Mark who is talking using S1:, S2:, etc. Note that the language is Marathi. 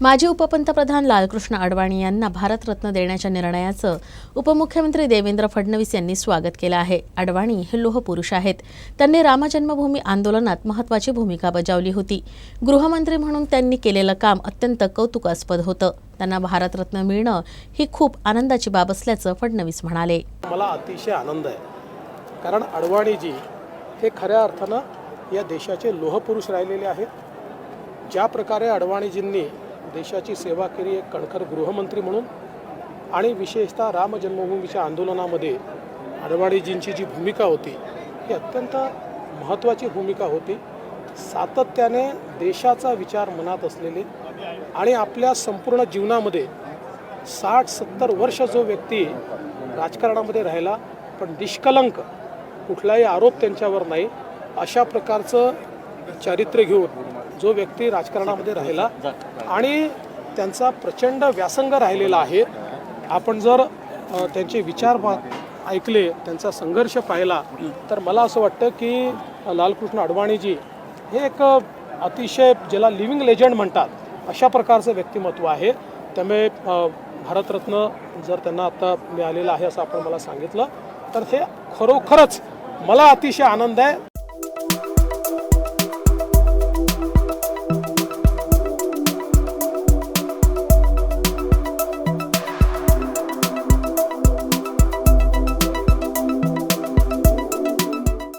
S1: माजी उपपंतप्रधान लालकृष्ण अडवाणी यांना भारतरत्न देण्याच्या निर्णयाचं उपमुख्यमंत्री देवेंद्र फडणवीस यांनी स्वागत केलं आहे. अडवाणी हे लोहपुरुष आहेत. त्यांनी रामजन्मभूमी आंदोलनात महत्त्वाची भूमिका बजावली होती. गृहमंत्री म्हणून त्यांनी केलेलं काम अत्यंत कौतुकास्पद होतं. त्यांना भारतरत्न मिळणं ही खूप आनंदाची बाब असल्याचं फडणवीस म्हणाले.
S2: मला अतिशय आनंद आहे. कारण अडवाणीजी हे खऱ्या अर्थानं या देशाचे लोहपुरुष राहिलेले आहेत. ज्या प्रकारे अडवाणीजींनी देशाची सेवा केली एक कणखर गृहमंत्री म्हणून. आणि विशेषतः राम जन्मभूमीच्या आंदोलनामध्ये अडवाणीजींची जी भूमिका होती ही अत्यंत महत्त्वाची भूमिका होती. सातत्याने देशाचा विचार मनात असलेले आणि आपल्या संपूर्ण जीवनामध्ये साठ सत्तर वर्ष जो व्यक्ती राजकारणामध्ये राहिला पण निष्कलंक कुठलाही आरोप त्यांच्यावर नाही अशा प्रकारचं चारित्र्य घेऊन जो व्यक्ती राजकारणामध्ये राहिला आणि त्यांचा प्रचंड व्यासंग राहिलेला आहे. आपण जर त्यांचे विचार ऐकले त्यांचा संघर्ष पाहिला तर मला असं वाटतं की लालकृष्ण अडवाणीजी हे एक अतिशय ज्याला लिव्हिंग लेजंड म्हणतात अशा प्रकारचं व्यक्तिमत्व आहे. त्यामुळे भारतरत्न जर त्यांना आता मिळालेलं आहे असं आपण मला सांगितलं तर हे खरोखरच मला अतिशय आनंद आहे.